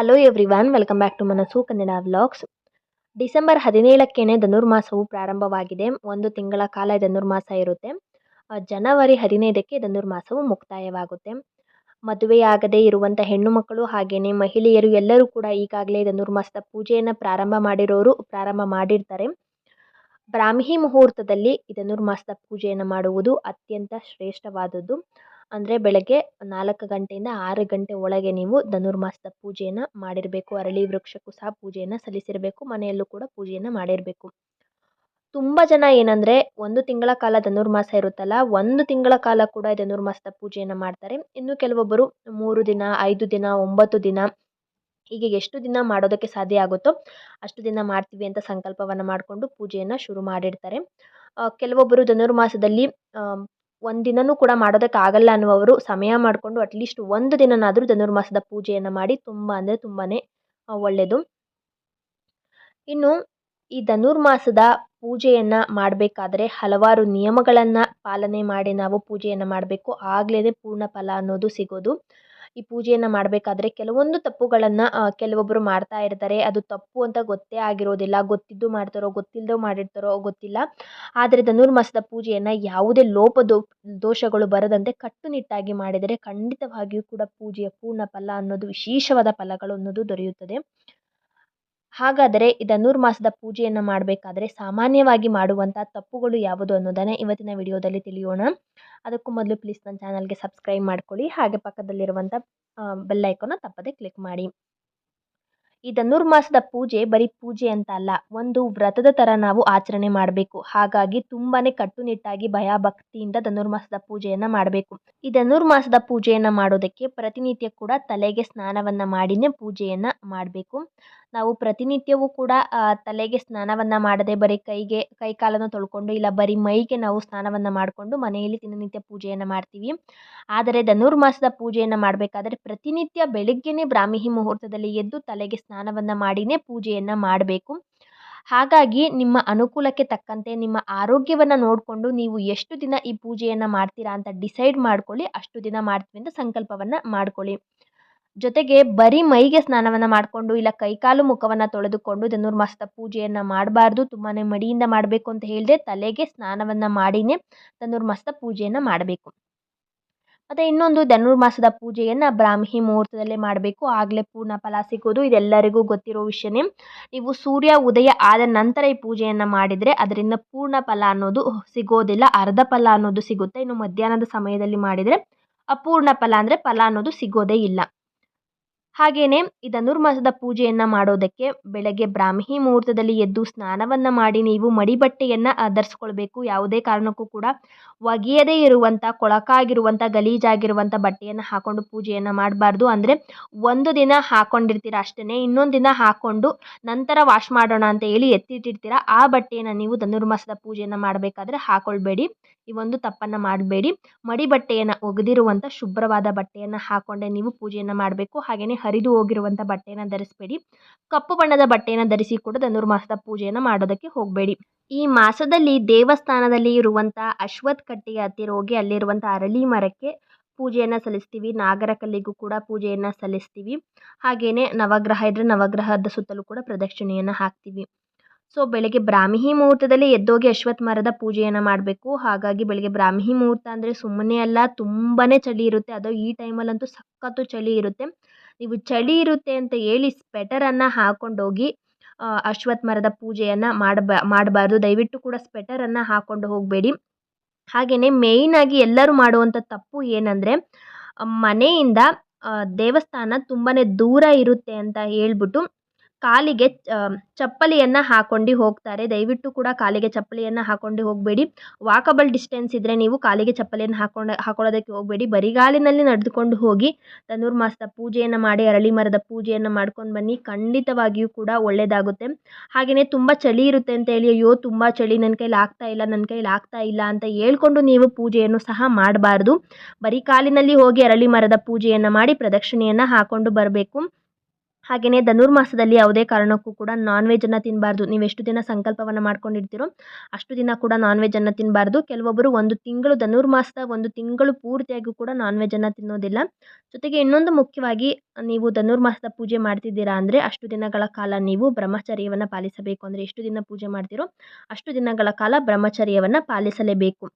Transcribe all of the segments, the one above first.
Hello everyone welcome back to Manasu Kannada vlogs December ಹದಿನೇಳಕ್ಕೇನೆ ಧನುರ್ಮಾಸವು ಪ್ರಾರಂಭವಾಗಿದೆ. ಒಂದು ತಿಂಗಳ ಕಾಲ ಧನುರ್ಮಾಸ ಇರುತ್ತೆ. ಜನವರಿ ಹದಿನೈದಕ್ಕೆ ಧನುರ್ಮಾಸವು ಮುಕ್ತಾಯವಾಗುತ್ತೆ. ಮದುವೆಯಾಗದೇ ಇರುವಂಥ ಹೆಣ್ಣು ಮಕ್ಕಳು ಹಾಗೆಯೇ ಮಹಿಳೆಯರು ಎಲ್ಲರೂ ಕೂಡ ಈಗಾಗಲೇ ಧನುರ್ಮಾಸದ ಪೂಜೆಯನ್ನು ಪ್ರಾರಂಭ ಮಾಡಿರೋರು ಪ್ರಾರಂಭ ಮಾಡಿರ್ತಾರೆ. ಬ್ರಾಹ್ಮಿ ಮುಹೂರ್ತದಲ್ಲಿ ಧನುರ್ಮಾಸದ ಪೂಜೆಯನ್ನು ಮಾಡುವುದು ಅತ್ಯಂತ ಶ್ರೇಷ್ಠವಾದದ್ದು. ಅಂದರೆ ಬೆಳಗ್ಗೆ ನಾಲ್ಕು ಗಂಟೆಯಿಂದ ಆರು ಗಂಟೆ ಒಳಗೆ ನೀವು ಧನುರ್ಮಾಸದ ಪೂಜೆಯನ್ನು ಮಾಡಿರಬೇಕು. ಅರಳಿ ವೃಕ್ಷಕ್ಕೂ ಸಹ ಪೂಜೆಯನ್ನು ಸಲ್ಲಿಸಿರಬೇಕು. ಮನೆಯಲ್ಲೂ ಕೂಡ ಪೂಜೆಯನ್ನು ಮಾಡಿರಬೇಕು. ತುಂಬ ಜನ ಏನಂದರೆ ಒಂದು ತಿಂಗಳ ಕಾಲ ಧನುರ್ಮಾಸ ಇರುತ್ತಲ್ಲ, ಒಂದು ತಿಂಗಳ ಕಾಲ ಕೂಡ ಧನುರ್ಮಾಸದ ಪೂಜೆಯನ್ನು ಮಾಡ್ತಾರೆ. ಇನ್ನು ಕೆಲವೊಬ್ಬರು ಮೂರು ದಿನ, ಐದು ದಿನ, ಒಂಬತ್ತು ದಿನ, ಹೀಗೆ ಎಷ್ಟು ದಿನ ಮಾಡೋದಕ್ಕೆ ಸಾಧ್ಯ ಆಗುತ್ತೋ ಅಷ್ಟು ದಿನ ಮಾಡ್ತೀವಿ ಅಂತ ಸಂಕಲ್ಪವನ್ನು ಮಾಡಿಕೊಂಡು ಪೂಜೆಯನ್ನು ಶುರು ಮಾಡಿರ್ತಾರೆ. ಕೆಲವೊಬ್ಬರು ಧನುರ್ಮಾಸದಲ್ಲಿ ಒಂದು ದಿನನೂ ಕೂಡ ಮಾಡೋದಕ್ಕೆ ಆಗಲ್ಲ ಅನ್ನುವವರು ಸಮಯ ಮಾಡಿಕೊಂಡು ಅಟ್ಲೀಸ್ಟ್ ಒಂದು ದಿನನಾದರೂ ಧನುರ್ಮಾಸದ ಪೂಜೆಯನ್ನು ಮಾಡಿ ತುಂಬ ಅಂದರೆ ತುಂಬಾ ಒಳ್ಳೆಯದು ಇನ್ನು ಈ ಧನುರ್ಮಾಸದ ಪೂಜೆಯನ್ನು ಮಾಡಬೇಕಾದ್ರೆ ಹಲವಾರು ನಿಯಮಗಳನ್ನು ಪಾಲನೆ ಮಾಡಿ ನಾವು ಪೂಜೆಯನ್ನು ಮಾಡಬೇಕು. ಆಗಲೇ ಪೂರ್ಣ ಫಲ ಅನ್ನೋದು ಸಿಗೋದು. ಈ ಪೂಜೆಯನ್ನು ಮಾಡಬೇಕಾದ್ರೆ ಕೆಲವೊಂದು ತಪ್ಪುಗಳನ್ನು ಕೆಲವೊಬ್ಬರು ಮಾಡ್ತಾ ಇರ್ತಾರೆ. ಅದು ತಪ್ಪು ಅಂತ ಗೊತ್ತೇ ಆಗಿರೋದಿಲ್ಲ. ಗೊತ್ತಿದ್ದು ಮಾಡ್ತಾರೋ ಗೊತ್ತಿಲ್ಲದೆ ಮಾಡಿರ್ತಾರೋ ಗೊತ್ತಿಲ್ಲ. ಆದರೆ ಧನುರ್ಮಾಸದ ಪೂಜೆಯನ್ನು ಯಾವುದೇ ಲೋಪ ದೋಷಗಳು ಬರದಂತೆ ಕಟ್ಟುನಿಟ್ಟಾಗಿ ಮಾಡಿದರೆ ಖಂಡಿತವಾಗಿಯೂ ಕೂಡ ಪೂಜೆಯ ಪೂರ್ಣ ಫಲ ಅನ್ನೋದು ವಿಶೇಷವಾದ ಫಲಗಳು ಅನ್ನೋದು ದೊರೆಯುತ್ತದೆ. ಹಾಗಾದರೆ ಈ ಧನುರ್ಮಾಸದ ಪೂಜೆಯನ್ನು ಮಾಡಬೇಕಾದ್ರೆ ಸಾಮಾನ್ಯವಾಗಿ ಮಾಡುವಂಥ ತಪ್ಪುಗಳು ಯಾವುದು ಅನ್ನೋದನ್ನು ಇವತ್ತಿನ ವಿಡಿಯೋದಲ್ಲಿ ತಿಳಿಯೋಣ. ಅದಕ್ಕೂ ಮೊದಲು ಪ್ಲೀಸ್ ನನ್ನ ಚಾನಲ್ಗೆ ಸಬ್ಸ್ಕ್ರೈಬ್ ಮಾಡ್ಕೊಳ್ಳಿ. ಹಾಗೆ ಪಕ್ಕದಲ್ಲಿರುವಂಥ ಬೆಲ್ ಐಕಾನ್ನ ತಪ್ಪದೆ ಕ್ಲಿಕ್ ಮಾಡಿ. ಈ ಧನುರ್ಮಾಸದ ಪೂಜೆ ಬರೀ ಪೂಜೆ ಅಂತ ಅಲ್ಲ, ಒಂದು ವ್ರತದ ಥರ ನಾವು ಆಚರಣೆ ಮಾಡಬೇಕು. ಹಾಗಾಗಿ ತುಂಬಾ ಕಟ್ಟುನಿಟ್ಟಾಗಿ ಭಯ ಭಕ್ತಿಯಿಂದ ಧನುರ್ಮಾಸದ ಪೂಜೆಯನ್ನು ಮಾಡಬೇಕು. ಈ ಧನುರ್ಮಾಸದ ಪೂಜೆಯನ್ನು ಮಾಡೋದಕ್ಕೆ ಪ್ರತಿನಿತ್ಯ ಕೂಡ ತಲೆಗೆ ಸ್ನಾನವನ್ನು ಮಾಡಿನೇ ಪೂಜೆಯನ್ನು ಮಾಡಬೇಕು. ನಾವು ಪ್ರತಿನಿತ್ಯವೂ ಕೂಡ ತಲೆಗೆ ಸ್ನಾನವನ್ನು ಮಾಡದೆ ಬರೀ ಕೈಗೆ ಕೈ ಕಾಲನ್ನು ತೊಳ್ಕೊಂಡು ಇಲ್ಲ ಬರೀ ಮೈಗೆ ನಾವು ಸ್ನಾನವನ್ನು ಮಾಡಿಕೊಂಡು ಮನೆಯಲ್ಲಿ ದಿನನಿತ್ಯ ಪೂಜೆಯನ್ನು ಮಾಡ್ತೀವಿ. ಆದರೆ ಧನುರ್ಮಾಸದ ಪೂಜೆಯನ್ನು ಮಾಡಬೇಕಾದ್ರೆ ಪ್ರತಿನಿತ್ಯ ಬೆಳಿಗ್ಗೆನೇ ಬ್ರಾಹ್ಮಿ ಮುಹೂರ್ತದಲ್ಲಿ ಎದ್ದು ತಲೆಗೆ ಸ್ನಾನವನ್ನು ಮಾಡಿನೇ ಪೂಜೆಯನ್ನು ಮಾಡಬೇಕು. ಹಾಗಾಗಿ ನಿಮ್ಮ ಅನುಕೂಲಕ್ಕೆ ತಕ್ಕಂತೆ ನಿಮ್ಮ ಆರೋಗ್ಯವನ್ನು ನೋಡಿಕೊಂಡು ನೀವು ಎಷ್ಟು ದಿನ ಈ ಪೂಜೆಯನ್ನು ಮಾಡ್ತೀರಾ ಅಂತ ಡಿಸೈಡ್ ಮಾಡ್ಕೊಳ್ಳಿ, ಅಷ್ಟು ದಿನ ಮಾಡ್ತೀವಿ ಅಂತ ಸಂಕಲ್ಪವನ್ನು ಮಾಡ್ಕೊಳ್ಳಿ. ಜೊತೆಗೆ ಬರೀ ಮೈಗೆ ಸ್ನಾನವನ್ನು ಮಾಡಿಕೊಂಡು ಇಲ್ಲ ಕೈಕಾಲು ಮುಖವನ್ನು ತೊಳೆದುಕೊಂಡು ಧನುರ್ಮಾಸದ ಪೂಜೆಯನ್ನು ಮಾಡಬಾರ್ದು ತುಂಬಾ ಮಡಿಯಿಂದ ಮಾಡಬೇಕು ಅಂತ ಹೇಳಿದೆ ತಲೆಗೆ ಸ್ನಾನವನ್ನು ಮಾಡಿನೇ ಧನುರ್ಮಾಸದ ಪೂಜೆಯನ್ನು ಮಾಡಬೇಕು. ಮತ್ತು ಇನ್ನೊಂದು ಧನುರ್ಮಾಸದ ಪೂಜೆಯನ್ನು ಬ್ರಾಹ್ಮಿ ಮುಹೂರ್ತದಲ್ಲೇ ಮಾಡಬೇಕು. ಆಗಲೇ ಪೂರ್ಣ ಫಲ ಸಿಗೋದು ಇದೆಲ್ಲರಿಗೂ ಗೊತ್ತಿರೋ ವಿಷಯನೇ. ನೀವು ಸೂರ್ಯ, ಉದಯ ಆದ ನಂತರ ಈ ಪೂಜೆಯನ್ನು ಮಾಡಿದರೆ ಅದರಿಂದ ಪೂರ್ಣ ಫಲ ಅನ್ನೋದು ಸಿಗೋದಿಲ್ಲ, ಅರ್ಧ ಫಲ ಅನ್ನೋದು ಸಿಗುತ್ತೆ. ಇನ್ನು ಮಧ್ಯಾಹ್ನದ ಸಮಯದಲ್ಲಿ ಮಾಡಿದರೆ ಅಪೂರ್ಣ ಫಲ ಅಂದರೆ ಫಲ ಅನ್ನೋದು ಸಿಗೋದೇ ಇಲ್ಲ. ಹಾಗೆಯೇ ಈ ಧನುರ್ಮಾಸದ ಪೂಜೆಯನ್ನು ಮಾಡೋದಕ್ಕೆ ಬೆಳಗ್ಗೆ ಬ್ರಾಹ್ಮಿ ಮುಹೂರ್ತದಲ್ಲಿ ಎದ್ದು ಸ್ನಾನವನ್ನು ಮಾಡಿ ನೀವು ಮಡಿ ಬಟ್ಟೆಯನ್ನು ಧರಿಸ್ಕೊಳ್ಬೇಕು ಯಾವುದೇ ಕಾರಣಕ್ಕೂ ಕೂಡ ಒಗೆಯದೇ ಇರುವಂಥ ಕೊಳಕಾಗಿರುವಂಥ ಗಲೀಜಾಗಿರುವಂಥ ಬಟ್ಟೆಯನ್ನು ಹಾಕ್ಕೊಂಡು ಪೂಜೆಯನ್ನು ಮಾಡಬಾರ್ದು. ಅಂದರೆ ಒಂದು ದಿನ ಹಾಕ್ಕೊಂಡಿರ್ತೀರ ಅಷ್ಟೇ ಇನ್ನೊಂದು ದಿನ ಹಾಕ್ಕೊಂಡು ನಂತರ ವಾಶ್ ಮಾಡೋಣ ಅಂತ ಹೇಳಿ ಎತ್ತಿಟ್ಟಿರ್ತೀರ, ಆ ಬಟ್ಟೆಯನ್ನು ನೀವು ಧನುರ್ಮಾಸದ ಪೂಜೆಯನ್ನು ಮಾಡಬೇಕಾದ್ರೆ ಹಾಕ್ಕೊಳ್ಬೇಡಿ ಈ ಒಂದು ತಪ್ಪನ್ನು ಮಾಡಬೇಡಿ. ಮಡಿ ಬಟ್ಟೆಯನ್ನು ಒಗೆದಿರುವಂಥ ಶುಭ್ರವಾದ ಬಟ್ಟೆಯನ್ನು ಹಾಕ್ಕೊಂಡೇ ನೀವು ಪೂಜೆಯನ್ನು ಮಾಡಬೇಕು. ಹಾಗೆಯೇ ಹರಿದು ಹೋಗಿರುವಂಥ ಬಟ್ಟೆಯನ್ನು ಧರಿಸಬೇಡಿ. ಕಪ್ಪು ಬಣ್ಣದ ಬಟ್ಟೆಯನ್ನು ಧರಿಸಿ ಕೂಡ ಧನುರ್ಮಾಸದ ಪೂಜೆಯನ್ನು ಮಾಡೋದಕ್ಕೆ ಹೋಗಬೇಡಿ. ಈ ಮಾಸದಲ್ಲಿ ದೇವಸ್ಥಾನದಲ್ಲಿ ಇರುವಂಥ ಅಶ್ವತ್ ಕಟ್ಟೆಯ ಹತ್ತಿರ ಹೋಗಿ ಅಲ್ಲಿರುವಂಥ ಅರಳಿ ಮರಕ್ಕೆ ಪೂಜೆಯನ್ನು ಸಲ್ಲಿಸ್ತೀವಿ. ನಾಗರ ಕಲ್ಲಿಗೂ ಕೂಡ ಪೂಜೆಯನ್ನು ಸಲ್ಲಿಸ್ತೀವಿ. ಹಾಗೆಯೇ ನವಗ್ರಹ ಇದ್ದರೆ ನವಗ್ರಹದ ಸುತ್ತಲೂ ಕೂಡ ಪ್ರದಕ್ಷಿಣೆಯನ್ನು ಹಾಕ್ತೀವಿ. ಸೊ ಬೆಳಗ್ಗೆ ಬ್ರಾಹ್ಮಿ ಮುಹೂರ್ತದಲ್ಲಿ ಎದ್ದೋಗಿ ಅಶ್ವತ್ಥ ಮರದ ಪೂಜೆಯನ್ನು ಮಾಡಬೇಕು. ಹಾಗಾಗಿ ಬೆಳಗ್ಗೆ ಬ್ರಾಹ್ಮಿ ಮುಹೂರ್ತ ಅಂದರೆ ಸುಮ್ಮನೆ ಅಲ್ಲ ತುಂಬಾ ಚಳಿ ಇರುತ್ತೆ. ಅದು ಈ ಟೈಮಲ್ಲಂತೂ ಸಖತ್ತು ಚಳಿ ಇರುತ್ತೆ. ನೀವು ಚಳಿ ಇರುತ್ತೆ ಅಂತ ಹೇಳಿ ಸ್ವೆಟರನ್ನು ಹಾಕ್ಕೊಂಡೋಗಿ ಅಶ್ವತ್ಥ ಮರದ ಪೂಜೆಯನ್ನು ಮಾಡಬಾ, ಮಾಡಬಾರ್ದು. ದಯವಿಟ್ಟು ಕೂಡ ಸ್ವೆಟರನ್ನು ಹಾಕ್ಕೊಂಡು ಹೋಗಬೇಡಿ. ಹಾಗೆಯೇ ಮೇಯ್ನಾಗಿ ಎಲ್ಲರೂ ಮಾಡುವಂಥ ತಪ್ಪು ಏನಂದರೆ, ಮನೆಯಿಂದ ದೇವಸ್ಥಾನ ತುಂಬಾ ದೂರ ಇರುತ್ತೆ ಅಂತ ಹೇಳ್ಬಿಟ್ಟು ಕಾಲಿಗೆ ಚಪ್ಪಲಿಯನ್ನು ಹಾಕೊಂಡು ಹೋಗ್ತಾರೆ. ದಯವಿಟ್ಟು ಕೂಡ ಕಾಲಿಗೆ ಚಪ್ಪಲಿಯನ್ನು ಹಾಕೊಂಡು ಹೋಗಬೇಡಿ. ವಾಕಬಲ್ ಡಿಸ್ಟೆನ್ಸ್ ಇದ್ದರೆ ನೀವು ಕಾಲಿಗೆ ಚಪ್ಪಲಿಯನ್ನು ಹಾಕ್ಕೊಂಡು ಹಾಕೊಳ್ಳೋದಕ್ಕೆ ಹೋಗಬೇಡಿ. ಬರಿಗಾಲಿನಲ್ಲಿ ನಡೆದುಕೊಂಡು ಹೋಗಿ ಧನುರ್ಮಾಸದ ಪೂಜೆಯನ್ನು ಮಾಡಿ, ಅರಳಿ ಮರದ ಪೂಜೆಯನ್ನು ಮಾಡ್ಕೊಂಡು ಬನ್ನಿ. ಖಂಡಿತವಾಗಿಯೂ ಕೂಡ ಒಳ್ಳೆಯದಾಗುತ್ತೆ ಹಾಗೆಯೇ ತುಂಬ ಚಳಿ ಇರುತ್ತೆ ಅಂತ ಹೇಳಿ, ಅಯ್ಯೋ, ತುಂಬ ಚಳಿ ನನ್ನ ಕೈಲಿ ಆಗ್ತಾ ಇಲ್ಲ ನನ್ನ ಕೈಲಿ ಆಗ್ತಾ ಇಲ್ಲ ಅಂತ ಹೇಳ್ಕೊಂಡು ನೀವು ಪೂಜೆಯನ್ನು ಸಹ ಮಾಡಬಾರ್ದು. ಬರೀ ಕಾಲಿನಲ್ಲಿ ಹೋಗಿ ಅರಳಿ ಮರದ ಪೂಜೆಯನ್ನು ಮಾಡಿ ಪ್ರದಕ್ಷಿಣೆಯನ್ನು ಹಾಕ್ಕೊಂಡು ಬರಬೇಕು. ಹಾಗೆಯೇ ಧನುರ್ಮಾಸದಲ್ಲಿ ಯಾವುದೇ ಕಾರಣಕ್ಕೂ ಕೂಡ ನಾನ್ ವೆಜ್ಜನ್ನು ತಿನ್ನಬಾರ್ದು ನೀವು ಎಷ್ಟು ದಿನ ಸಂಕಲ್ಪವನ್ನು ಮಾಡ್ಕೊಂಡಿರ್ತೀರೋ ಅಷ್ಟು ದಿನ ಕೂಡ ನಾನ್ ವೆಜ್ಜನ್ನು ತಿನ್ನಬಾರ್ದು ಕೆಲವೊಬ್ಬರು ಒಂದು ತಿಂಗಳು ಧನುರ್ಮಾಸದ ಒಂದು ತಿಂಗಳು ಪೂರ್ತಿಯಾಗಿ ಕೂಡ ನಾನ್ ವೆಜ್ಜನ್ನು ತಿನ್ನೋದಿಲ್ಲ. ಜೊತೆಗೆ ಇನ್ನೊಂದು ಮುಖ್ಯವಾಗಿ ನೀವು ಧನುರ್ಮಾಸದ ಪೂಜೆ ಮಾಡ್ತಿದ್ದೀರಾ ಅಂದರೆ ಅಷ್ಟು ದಿನಗಳ ಕಾಲ ನೀವು ಬ್ರಹ್ಮಚರ್ಯವನ್ನು ಪಾಲಿಸಬೇಕು. ಅಂದರೆ ಎಷ್ಟು ದಿನ ಪೂಜೆ ಮಾಡ್ತೀರೋ ಅಷ್ಟು ದಿನಗಳ ಕಾಲ ಬ್ರಹ್ಮಚರ್ಯವನ್ನು ಪಾಲಿಸಲೇಬೇಕು.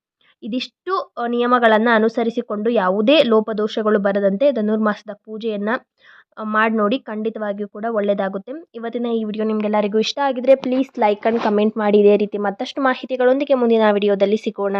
ಇದಿಷ್ಟು ನಿಯಮಗಳನ್ನು ಅನುಸರಿಸಿಕೊಂಡು ಯಾವುದೇ ಲೋಪದೋಷಗಳು ಬರದಂತೆ ಧನುರ್ಮಾಸದ ಪೂಜೆಯನ್ನು ಮಾಡಿ ನೋಡಿ ಖಂಡಿತವಾಗಿಯೂ ಕೂಡ ಒಳ್ಳೆಯದಾಗುತ್ತೆ ಇವತ್ತಿನ ಈ ವಿಡಿಯೋ ನಿಮಗೆಲ್ಲರಿಗೂ ಇಷ್ಟ ಆಗಿದ್ರೆ ಪ್ಲೀಸ್ ಲೈಕ್ ಆ್ಯಂಡ್ ಕಮೆಂಟ್ ಮಾಡಿ. ಇದೇ ರೀತಿ ಮತ್ತಷ್ಟು ಮಾಹಿತಿಗಳೊಂದಿಗೆ ಮುಂದಿನ ವಿಡಿಯೋದಲ್ಲಿ ಸಿಗೋಣ.